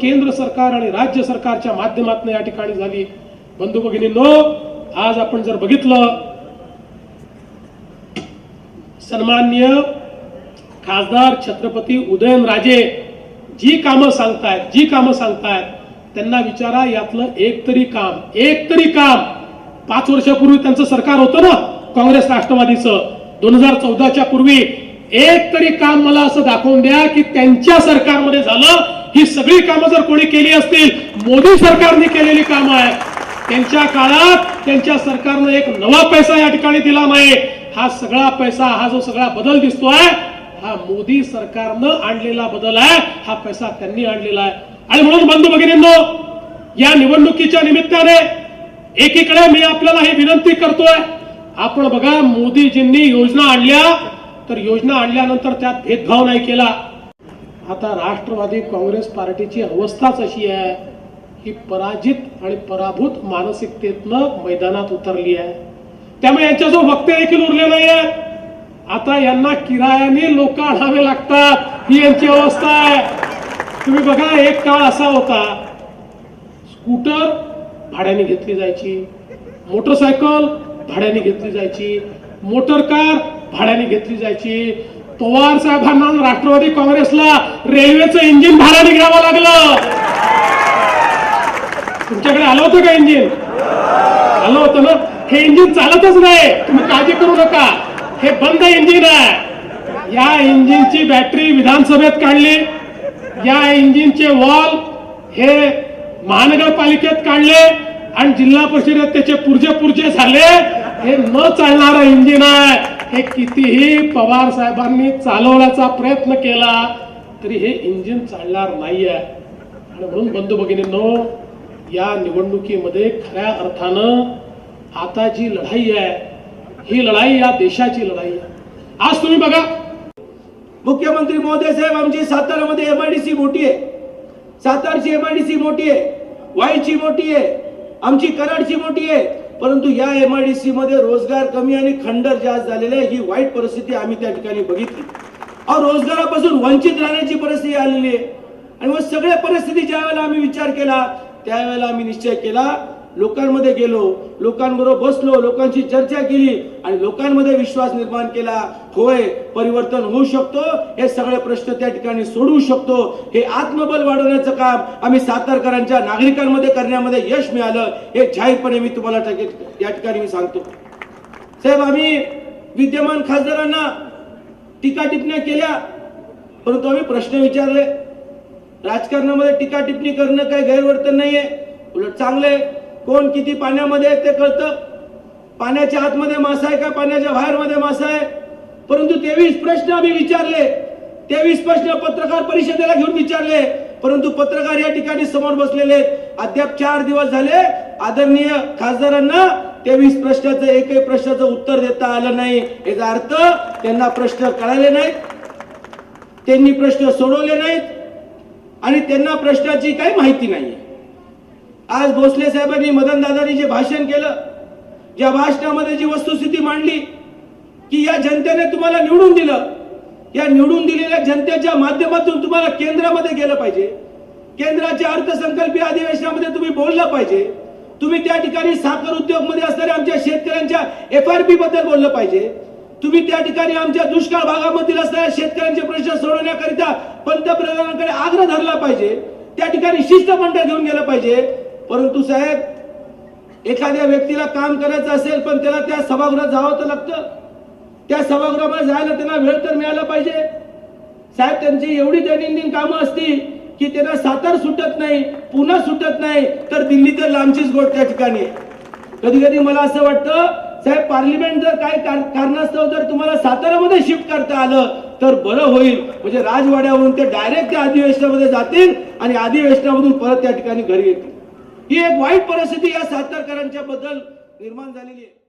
केंद्र सरकार आणि राज्य सरकारच्या माध्यमातून या ठिकाणी झाली. बंधू भगिनींनो आज आपण जर बघितलं सन्मान्य खासदार छत्रपती उदयनराजे जी कामं सांगतायत जी कामं सांगतायत त्यांना विचारा यातलं एक तरी काम एक तरी काम. पाच वर्षापूर्वी त्यांचं सरकार होतं ना काँग्रेस राष्ट्रवादीचं. दोन हजार चौदाच्या पूर्वी एक तरी काम मला असं दाखवून द्या की त्यांच्या सरकारमध्ये झालं ही सगळी कामं जर कोणी केली असतील मोदी सरकारने केलेली कामं आहे त्यांच्या काळात त्यांच्या सरकारनं एक नवा पैसा या ठिकाणी दिला नाही. हा सगळा पैसा हा जो सगळा बदल दिसतोय हा मोदी सरकारनं आणलेला बदल आहे हा पैसा त्यांनी आणलेला आहे. आणि म्हणून बंधू भगिनींनो या निवडणुकीच्या निमित्ताने एकीकडे मी आपल्याला ही विनंती करतोय आपण बघा मोदीजींनी योजना आणल्या तर योजना आणल्यानंतर त्यात भेदभाव नाही केला. आता राष्ट्रवादी काँग्रेस पार्टीची अवस्थाच अशी आहे ही पराजित आणि पराभूत मानसिकतेतनं मैदानात उतरली आहे. त्यामुळे यांच्या जो वक्ते देखील उरले नाही आहेत आता यांना किरायाने लोक आणावे लागतात. ही यांची अवस्था आहे. तुम्ही बघा एक काळ असा होता. स्कूटर भाड्याने घेतली जायची. मोटरसायकल भाड्याने घेतली जायची. मोटर कार भाड्याने घेतली जायची. पवार साहेबांना राष्ट्रवादी काँग्रेसला रेल्वेचं इंजिन भाड्याने घ्यावं लागलं. तुमच्याकडे आलं होतं का इंजिन? आलं होतं ना? हे इंजिन चालतच नाही. तुम्ही काळजी करू नका. हे बंद इंजिन आहे. या इंजिनची बॅटरी विधानसभेत काढली. या इंजिनचे वॉल हे महानगरपालिकेत काढले आणि जिल्हा परिषदेत त्याचे पुरजे पुरजे झाले. हे न चालणारं इंजिन आहे. हे कितीही पवार साहेबांनी चालवण्याचा प्रयत्न केला तरी हे इंजिन चालणार नाहीये. आणि म्हणून बंधू भगिनींनो या निवडणुकीमध्ये खऱ्या अर्थानं आता जी लढाई आहे ही लढाई या देशाची लढाई आहे. आज तुम्ही बघा. मुख्यमंत्री महोदय साहेब आमची सातारामध्ये एमआयडीसी मोठी आहे. सातारची एमआयडीसी मोठी आहे. वाईची मोठी आहे. आमची कराडची मोठी आहे. परंतु या एम आय डी सी मध्ये रोजगार कमी आणि खंडर जास्त झालेले आहे. ही वाईट परिस्थिती आम्ही त्या ठिकाणी बघितली अहो रोजगारापासून वंचित राहण्याची परिस्थिती आलेली आहे आणि मग सगळ्या परिस्थिती ज्या वेळेला आम्ही विचार केला त्यावेळेला आम्ही निश्चय केला लोकांमध्ये गेलो लोकांबरोबर बसलो लोकांची चर्चा केली आणि लोकांमध्ये विश्वास निर्माण केला होय परिवर्तन होऊ शकतो हे सगळे प्रश्न त्या ठिकाणी सोडवू शकतो. हे आत्मबल वाढवण्याचं काम आम्ही सातारकरांच्या नागरिकांमध्ये करण्यामध्ये यश मिळालं हे जाहीरपणे मी तुम्हाला या ठिकाणी मी सांगतो. साहेब आम्ही विद्यमान खासदारांना टीका टिप्पण्या केल्या परंतु आम्ही प्रश्न विचारले. राजकारणामध्ये टीका टिप्पणी करणं काही गैरवर्तन नाहीये. उलट चांगले कोण किती पाण्यामध्ये आहे ते कळतं. पाण्याच्या आतमध्ये मासा आहे का? पाण्याच्या बाहेरमध्ये मासा आहे. परंतु तेवीस प्रश्न आम्ही विचारले. तेवीस प्रश्न पत्रकार परिषदेला घेऊन विचारले. परंतु पत्रकार या ठिकाणी समोर बसलेले आहेत. अद्याप चार दिवस झाले. आदरणीय खासदारांना तेवीस प्रश्नाचं एकही प्रश्नाचं उत्तर देता आलं नाही. याचा अर्थ त्यांना प्रश्न कळाले नाहीत. त्यांनी प्रश्न सोडवले नाहीत. आणि त्यांना प्रश्नाची काही माहिती नाही आज भोसले साहेबांनी मदन दादानी जे भाषण केलं ज्या भाषणामध्ये जी वस्तुस्थिती मांडली की या जनतेने तुम्हाला निवडून दिलं या निवडून दिलेल्या जनतेच्या माध्यमातून तुम्हाला केंद्रामध्ये गेलं पाहिजे. केंद्राच्या अर्थसंकल्पीय अधिवेशनामध्ये तुम्ही बोललं पाहिजे. तुम्ही त्या ठिकाणी साखर उद्योगमध्ये असणाऱ्या आमच्या शेतकऱ्यांच्या एफ आर पी बद्दल बोललं पाहिजे. तुम्ही त्या ठिकाणी आमच्या दुष्काळ भागामधील असणाऱ्या शेतकऱ्यांचे प्रश्न सोडवण्याकरिता पंतप्रधानांकडे आग्रह धरला पाहिजे. त्या ठिकाणी शिष्टमंडळ घेऊन गेलं पाहिजे. परंतु साहेब एखाद्या व्यक्तीला काम करायचं असेल पण त्याला त्या सभागृहात जावं तर लागतं. त्या सभागृहामध्ये जायला त्यांना वेळ तर मिळाला पाहिजे. साहेब त्यांची एवढी दैनंदिन कामं असतील की त्यांना सातार सुटत नाही पुन्हा सुटत नाही तर दिल्ली तर लांबचीच गोट त्या ठिकाणी. कधी कधी मला असं वाटतं साहेब पार्लिमेंट जर काही कार- कारणास्तव जर तुम्हाला सातारामध्ये शिफ्ट करता आलं तर बरं होईल. म्हणजे राजवाड्यावरून ते डायरेक्ट त्या अधिवेशनामध्ये जातील आणि अधिवेशनामधून परत त्या ठिकाणी घरी येतील. ही एक वाईट परिस्थिती या सातारकरांच्या बद्दल निर्माण झालेली आहे.